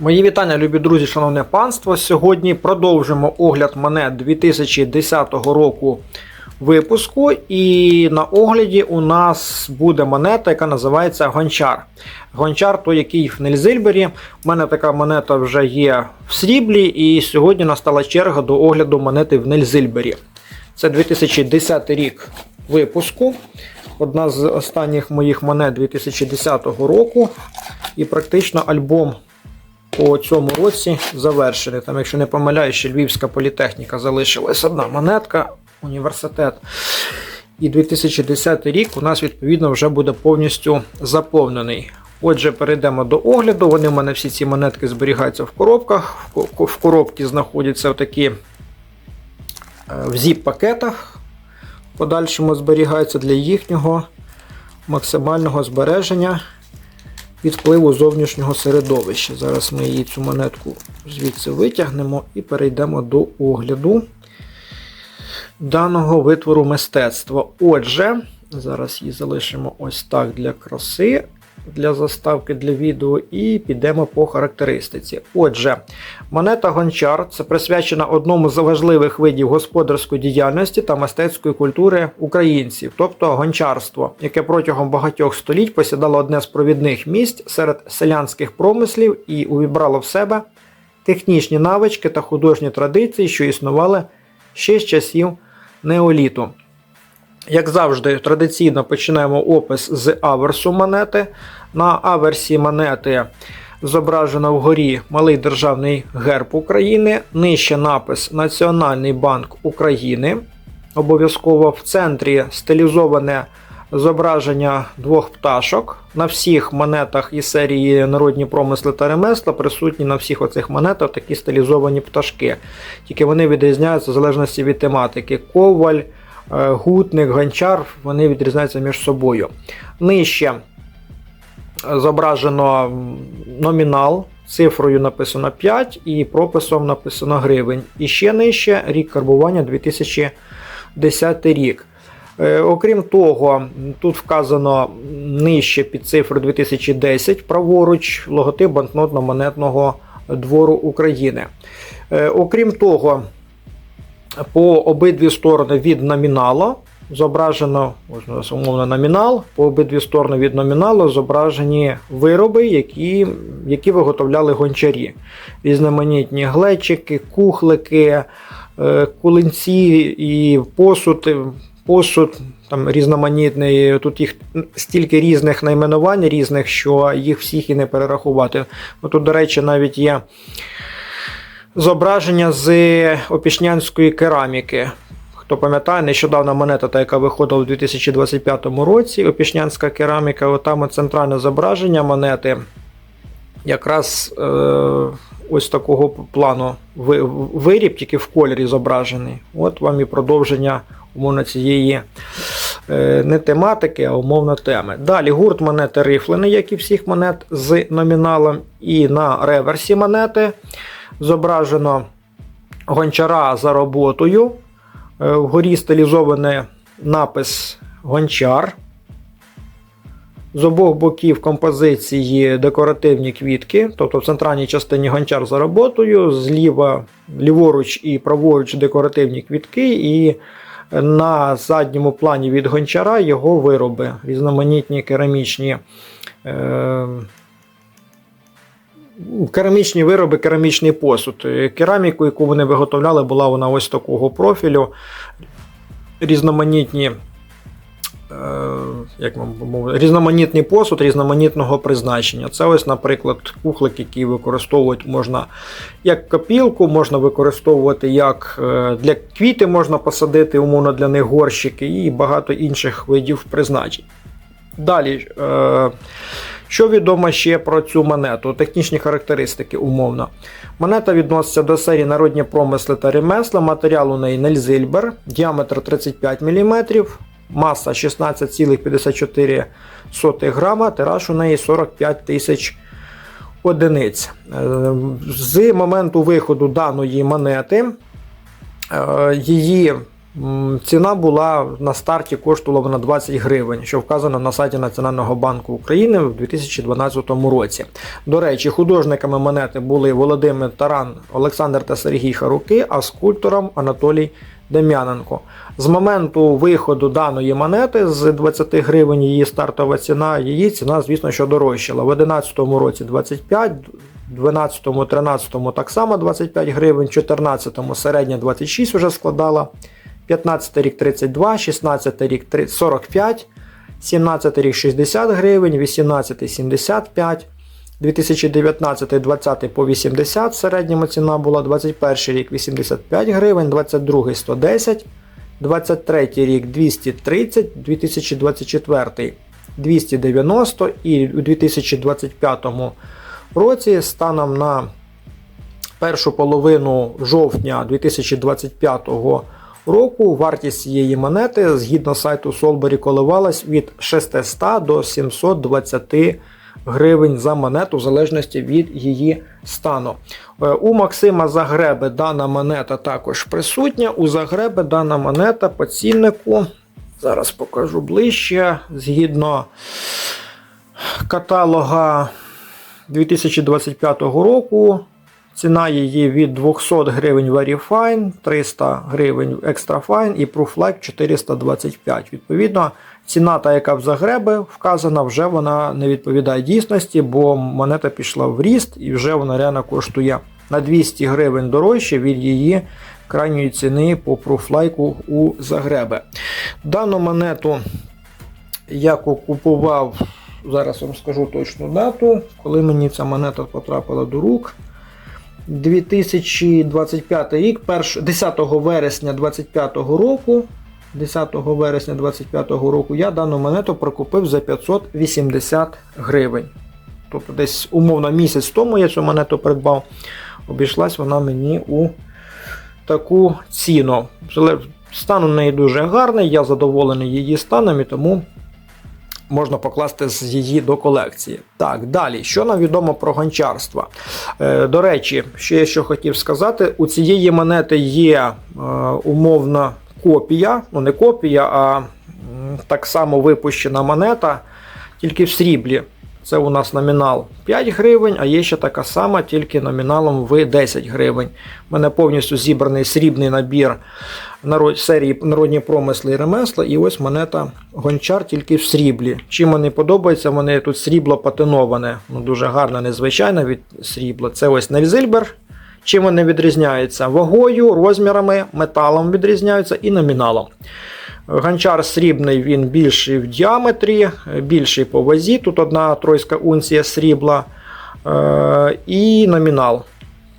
Мої вітання, любі друзі, шановне панство. Сьогодні продовжимо огляд монет 2010 року випуску. І на огляді у нас буде монета, яка називається Гончар. Гончар, той, який в Нельзильбері. У мене така монета вже є в сріблі, і сьогодні настала черга до огляду монети в Нельзильбері. Це 2010 рік випуску. Одна з останніх моїх монет 2010 року. І практично альбом по цьому році завершений. Там, якщо не помиляюсь, ще Львівська політехніка залишилась одна монетка, університет. І 2010 рік у нас, відповідно, вже буде повністю заповнений. Отже, перейдемо до огляду. Вони в мене всі ці монетки зберігаються в коробках. В коробці знаходяться такі е, в зіп-пакетах. Подальшому зберігаються для їхнього максимального збереження від впливу зовнішнього середовища. Зараз ми її цю монетку звідси витягнемо і перейдемо до огляду даного витвору мистецтва. Отже, зараз її залишимо ось так для краси, для заставки для відео, і підемо по характеристиці. Отже, монета Гончар це присвячена одному з важливих видів господарської діяльності та мистецької культури українців, тобто гончарство, яке протягом багатьох століть посідало одне з провідних місць серед селянських промислів і увібрало в себе технічні навички та художні традиції, що існували ще з часів неоліту. Як завжди, традиційно починаємо опис з аверсу монети. На аверсі монети зображено вгорі малий державний герб України, нижче напис Національний банк України. Обов'язково в центрі стилізоване зображення двох пташок. На всіх монетах із серії Народні промисли та ремесла присутні на всіх оцих монетах такі стилізовані пташки. Тільки вони відрізняються в залежності від тематики. Коваль, гутник, гончар вони відрізняються між собою. Нижче зображено номінал, цифрою написано 5 і прописом написано гривень. І ще нижче рік карбування 2010 рік. Е, Окрім того, тут вказано нижче під цифрою 2010 праворуч логотип банкнотно-монетного двору України. Е, Окрім того, по обидві сторони від номінала зображено ось умовно номінал. По обидві сторони від номіналу зображені вироби, які, які виготовляли гончарі. Різноманітні глечики, кухлики, е, кулинці і посуд. е, Посуд там різноманітний, тут їх стільки різних найменувань, різних, що їх всіх і не перерахувати. Тут, до речі, навіть є зображення з опішнянської кераміки. Хто пам'ятає, нещодавно монета, та, яка виходила у 2025 році, опішнянська кераміка, от там центральне зображення монети. Якраз е, ось такого плану виріб, тільки в кольорі зображений. От вам і продовження умовно цієї е, не тематики, а умовно теми. Далі гурт монети рифлений, як і всіх монет з номіналом. І на реверсі монети зображено гончара за роботою. Е, Вгорі стилізований напис гончар. З обох боків композиції декоративні квітки, тобто в центральній частині гончар за роботою, зліва, ліворуч і праворуч декоративні квітки, і на задньому плані від гончара його вироби, різноманітні керамічні. Е- Керамічні вироби, керамічний посуд. Е, Кераміку, яку вони виготовляли, була вона ось такого профілю. Різноманітні, е, як мовити, різноманітний посуд різноманітного призначення. Це ось, наприклад, кухлик, який використовують можна як копілку, можна використовувати як е, для квіти, можна посадити, умовно для них горщики і багато інших видів призначень. Далі. Що відомо ще про цю монету? Технічні характеристики умовно. Монета відноситься до серії народні промисли та ремесла. Матеріал у неї Нельзильбер, діаметр 35 мм, маса 16,54 грама, тираж у неї 45 тисяч одиниць. З моменту виходу даної монети е, її Ціна була на старті коштувала вона 20 гривень, що вказано на сайті Національного банку України в 2012 році. До речі, художниками монети були Володимир Таран, Олександр та Сергій Харуки, а скульптором Анатолій Дем'яненко. З моменту виходу даної монети з 20 гривень її стартова ціна, її ціна, звісно, що дорожчала. В 2011 році 25, 12-13 так само 25 гривень, в 14 середня 26 вже складала. 15 рік 32, 16 рік три- 45, 17 рік 60 гривень, 18 75, 2019 20 по 80 середня ціна була, 21 рік 85 гривень, 22 110, 23 рік 230, 2024 290 і у 2025 році станом на першу половину жовтня 2025 року вартість цієї монети згідно сайту Солбері коливалась від 600 до 720 гривень за монету, в залежності від її стану. Е, У Максима Загреби дана монета також присутня. У Загреби дана монета по ціннику. Зараз покажу ближче. Згідно каталога 2025 року. Ціна її від 200 гривень Very Fine, 300 гривень Extra Fine і ProofLike 425. Відповідно, ціна, та яка в Загреби вказана, вже вона не відповідає дійсності, бо монета пішла в ріст і вже вона реально коштує на 200 гривень дорожче від її крайньої ціни по Like у Загреби. Дану монету я купував, зараз вам скажу точну дату, коли мені ця монета потрапила до рук. 2025 рік, 10 вересня 2025 року. 10 вересня 2025 року я дану монету прокупив за 580 гривень. Тобто десь умовно місяць тому я цю монету придбав. Обійшлась вона мені у таку ціну. Стан у неї дуже гарний, я задоволений її станом і тому можна покласти з її до колекції. Так, далі, що нам відомо про гончарство? Е, до речі, ще я що хотів сказати: у цієї монети є е, умовна копія, ну не копія, а так само випущена монета, тільки в сріблі. Це у нас номінал 5 гривень, а є ще така сама, тільки номіналом в 10 гривень. У мене повністю зібраний срібний набір серії народні промисли і ремесла. І ось монета гончар тільки в сріблі. Чим мені подобається, вони тут срібло патиноване, ну дуже гарне, незвичайне від срібла. Це ось Нельзильбер. Чим вони відрізняються? Вагою, розмірами, металом відрізняються і номіналом. Гончар срібний, він більший в діаметрі, більший по вазі. Тут одна тройська унція срібла е, і номінал.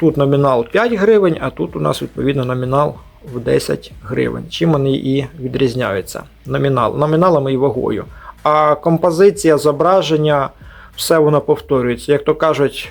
Тут номінал 5 гривень, а тут у нас відповідно номінал в 10 гривень. Чим вони і відрізняються? Номінал, номіналами і вагою. А композиція, зображення, все воно повторюється. Як то кажуть,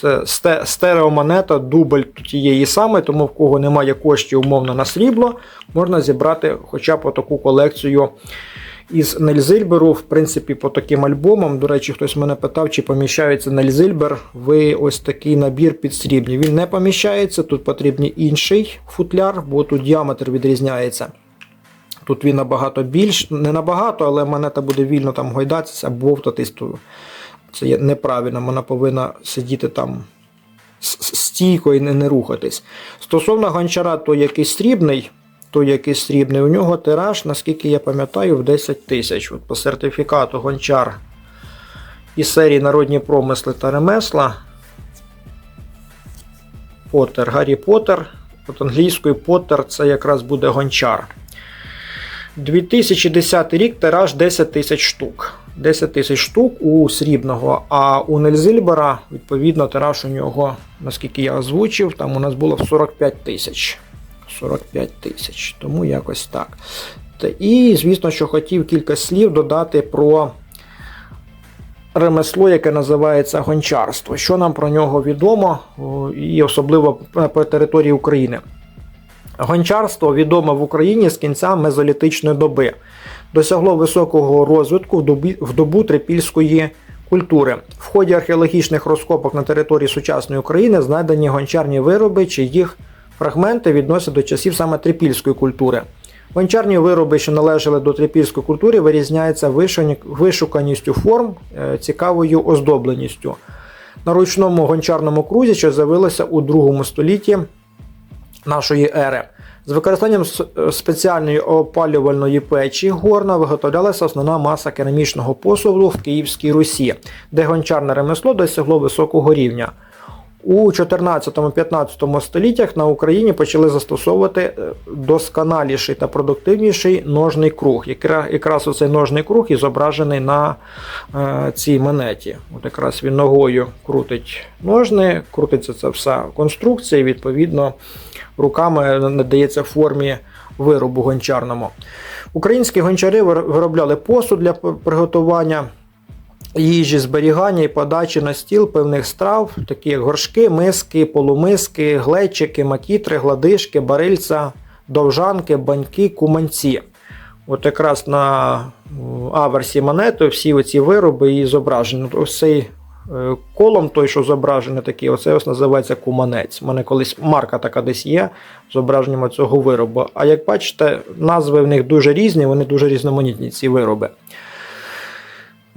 це стереомонета, дубль тієї саме, тому в кого немає коштів умовно на срібло, можна зібрати хоча б таку колекцію із Нельзильберу, в принципі, по таким альбомам. До речі, хтось мене питав, чи поміщається Нельзильбер в ось такий набір під срібні. Він не поміщається, тут потрібний інший футляр, бо тут діаметр відрізняється. Тут він набагато більш, не набагато, але монета буде вільно там гойдатися або бовтатись. Це є неправильно, вона повинна сидіти там стійко і не, не рухатись. Стосовно гончара, то який срібний, той який срібний, у нього тираж, наскільки я пам'ятаю, в 10 тисяч. По сертифікату гончар із серії Народні промисли та ремесла. Поттер, Гаррі Поттер. От англійською Поттер це якраз буде гончар. 2010 рік тираж 10 тисяч штук. 10 тисяч штук у срібного, а у Нельзильбера, відповідно, тираж у нього, наскільки я озвучив, там у нас було 45 тисяч. 45 тисяч. Тому якось так. І, звісно, що хотів кілька слів додати про ремесло, яке називається гончарство. Що нам про нього відомо, і особливо по території України. Гончарство відоме в Україні з кінця мезолітичної доби. Досягло високого розвитку в добу трипільської культури. В ході археологічних розкопок на території сучасної України знайдені гончарні вироби, чи їх фрагменти відносять до часів саме трипільської культури. Гончарні вироби, що належали до трипільської культури, вирізняються вишуканістю форм, е, цікавою оздобленістю. На ручному гончарному крузі, що з'явилося у другому столітті нашої ери. З використанням спеціальної опалювальної печі горна виготовлялася основна маса керамічного посуду в Київській Русі, де гончарне ремесло досягло високого рівня. У 14-15 століттях на Україні почали застосовувати е, досконаліший та продуктивніший ножний круг. Якраз оцей ножний круг і зображений на е, цій монеті. От якраз він ногою крутить ножни, крутиться ця вся конструкція, і відповідно руками надається формі виробу гончарному. Українські гончари виробляли посуд для приготування їжі, зберігання і подачі на стіл певних страв, такі як горшки, миски, полумиски, глечики, макітри, гладишки, барильця, довжанки, баньки, куманці. От якраз на аверсі монети всі оці вироби і зображені. Ось цей колом, той, що зображений такий, оце ось називається куманець. У мене колись марка така десь є з зображенням цього виробу. А як бачите, назви в них дуже різні, вони дуже різноманітні, ці вироби.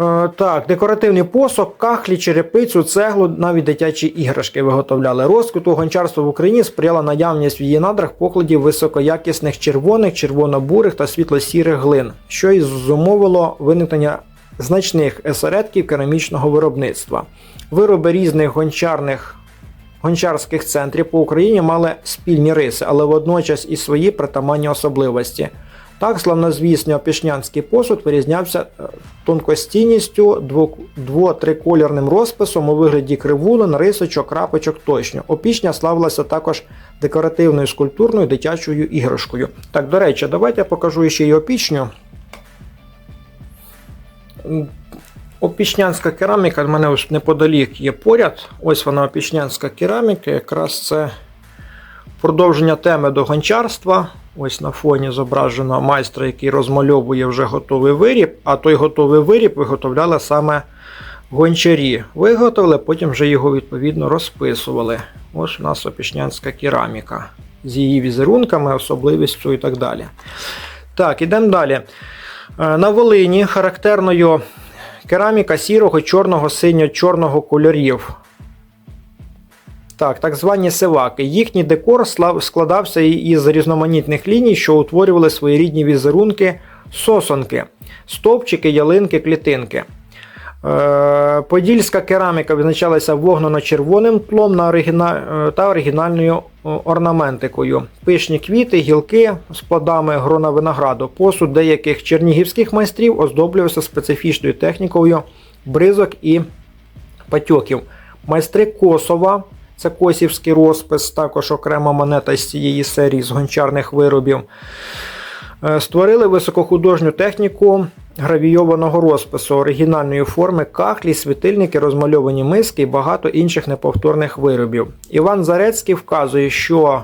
Е, Так, декоративний посок, кахлі, черепицю, цеглу, навіть дитячі іграшки виготовляли. Розквіту гончарства в Україні сприяла наявність в її надрах покладів високоякісних червоних, червоно-бурих та світло-сірих глин, що й зумовило виникнення значних есередків керамічного виробництва. Вироби різних гончарних гончарських центрів по Україні мали спільні риси, але водночас і свої притаманні особливості. Так, славнозвісний опішнянський посуд вирізнявся е, тонкостійністю, дво- дво-трикольорним розписом у вигляді кривулин, рисочок, крапочок тощо. Опішня славилася також декоративною скульптурною дитячою іграшкою. Так, до речі, давайте я покажу ще й опічню. Опічнянська кераміка в мене ось неподалік є поряд. Ось вона опічнянська кераміка, якраз це продовження теми до гончарства. Ось на фоні зображено майстра, який розмальовує вже готовий виріб, а той готовий виріб виготовляли саме гончарі. Виготовили, потім вже його відповідно розписували. Ось у нас опішнянська кераміка з її візерунками, особливістю і так далі. Так, ідемо далі. Е, На Волині характерною кераміка сірого, чорного, синьо-чорного кольорів. Так, так звані сиваки. Їхній декор складався із різноманітних ліній, що утворювали своєрідні візерунки сосонки, стовпчики, ялинки, клітинки. Е, Подільська кераміка визначалася вогнено-червоним тлом е, та оригінальною орнаментикою. Пишні квіти, гілки з плодами грона винограду. Посуд деяких чернігівських майстрів оздоблювався специфічною технікою бризок і патьоків. Майстри Косова, це косівський розпис, також окрема монета з цієї серії з гончарних виробів. Е, Створили високохудожню техніку гравійованого розпису оригінальної форми, кахлі, світильники, розмальовані миски і багато інших неповторних виробів. Іван Зарецький вказує, що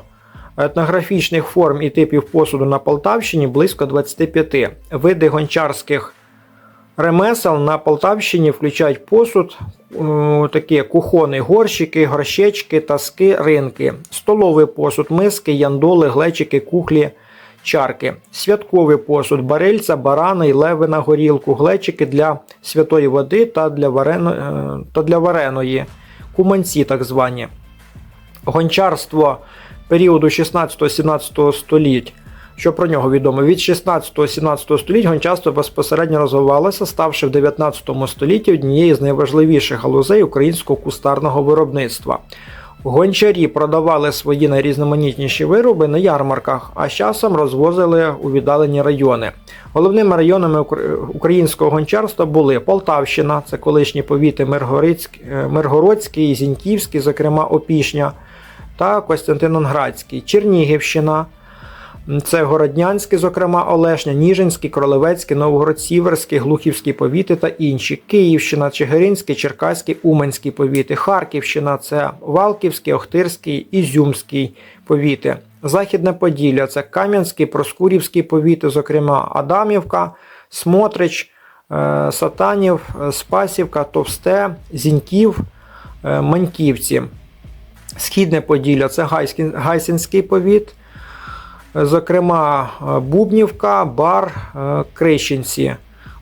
етнографічних форм і типів посуду на Полтавщині близько 25. Види гончарських ремесел на Полтавщині включають посуд, е, такі кухони, горщики, горщечки, таски, ринки, столовий посуд, миски, яндоли, глечики, кухлі, чарки, святковий посуд, барильця, барани й леви на горілку, глечики для святої води та для, варено, е, та для вареної, куманці так звані. Гончарство періоду 16-17 століть. Що про нього відомо? Від 16-17 століть гончарство безпосередньо розвивалося, ставши в 19 столітті однією з найважливіших галузей українського кустарного виробництва. Гончарі продавали свої найрізноманітніші вироби на ярмарках, а з часом розвозили у віддалені райони. Головними районами українського гончарства були Полтавщина, це колишні повіти е, Миргородський, Зіньківський, зокрема Опішня, та Костянтинонградський, Чернігівщина. Це Городнянський, зокрема Олешня, Ніжинський, Кролевецький, Новгород-Сіверський, Глухівський повіти та інші. Київщина, Чигиринський, Черкаський, Уманський повіти. Харківщина це Валківський, Охтирський, Ізюмський повіти. Західне Поділля це Кам'янський, Проскурівський повіти, зокрема Адамівка, Смотрич, е, Сатанів, е, Спасівка, Товсте, Зіньків, е, Маньківці. Східне Поділля це Гайсинський повіт. Зокрема, Бубнівка, Бар, е, Крищенці.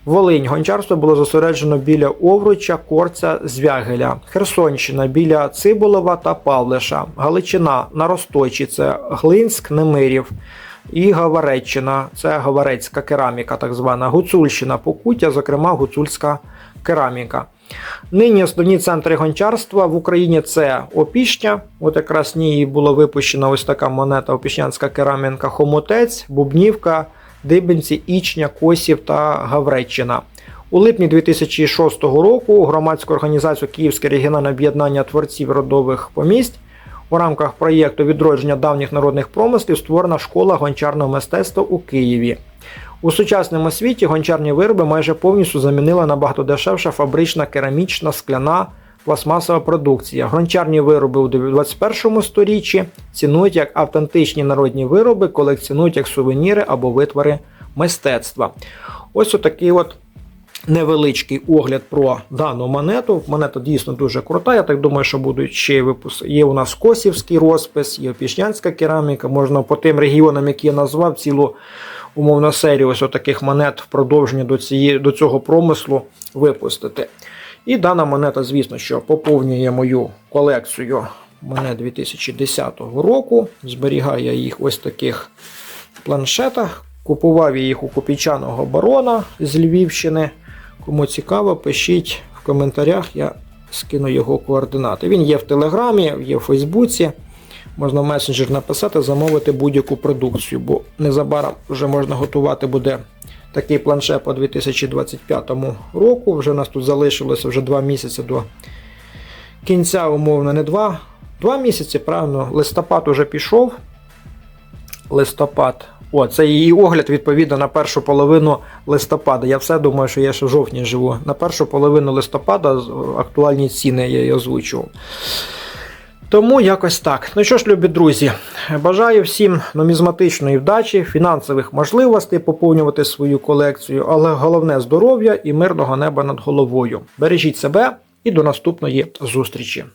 Волинь. Гончарство було зосереджено біля Овруча, Корця, Звягеля. Херсонщина біля Циболова та Павлиша. Галичина на Росточі це Глинськ, Немирів. І Гавареччина це Гаварецька кераміка, так звана. Гуцульщина, Покуття, зокрема, гуцульська кераміка. Нині основні центри гончарства в Україні це Опішня. От якраз ній була випущена ось така монета Опішнянська керамінка Хомутець, Бубнівка, Дибенці, Ічня, Косів та Гавреччина. У липні 2006 року громадську організацію Київське регіональне об'єднання творців родових помість у рамках проєкту відродження давніх народних промислів створена школа гончарного мистецтва у Києві. У сучасному світі гончарні вироби майже повністю замінила набагато дешевша фабрична керамічна скляна пластмасова продукція. Гончарні вироби у 21 сторіччі цінують як автентичні народні вироби, колекціонують як сувеніри або витвори мистецтва. Ось отакий от невеличкий огляд про дану монету. Монета дійсно дуже крута. Я так думаю, що будуть ще випуски. Є у нас косівський розпис, є опішнянська кераміка. Можна по тим регіонам, які я назвав, цілу умовно серію ось таких монет в продовження до, цієї, до цього промислу випустити. І дана монета, звісно, що поповнює мою колекцію монет 2010 року. Зберігаю їх ось таких планшетах. Купував я їх у копійчаного барона з Львівщини. Кому цікаво, пишіть в коментарях, я скину його координати. Він є в Телеграмі, є в Фейсбуці. Можна в месенджер написати, замовити будь-яку продукцію, бо незабаром вже можна готувати буде такий планшет по 2025 року. Вже нас тут залишилося вже 2 місяці до кінця, умовно, не 2. 2 місяці, правильно, листопад уже пішов. Листопад. О, це її огляд відповідно на першу половину листопада. Я все думаю, що я ще в жовтні живу. На першу половину листопада актуальні ціни я її озвучував. Тому якось так. Ну що ж, любі друзі, бажаю всім нумізматичної вдачі, фінансових можливостей поповнювати свою колекцію, але головне здоров'я і мирного неба над головою. Бережіть себе і до наступної зустрічі.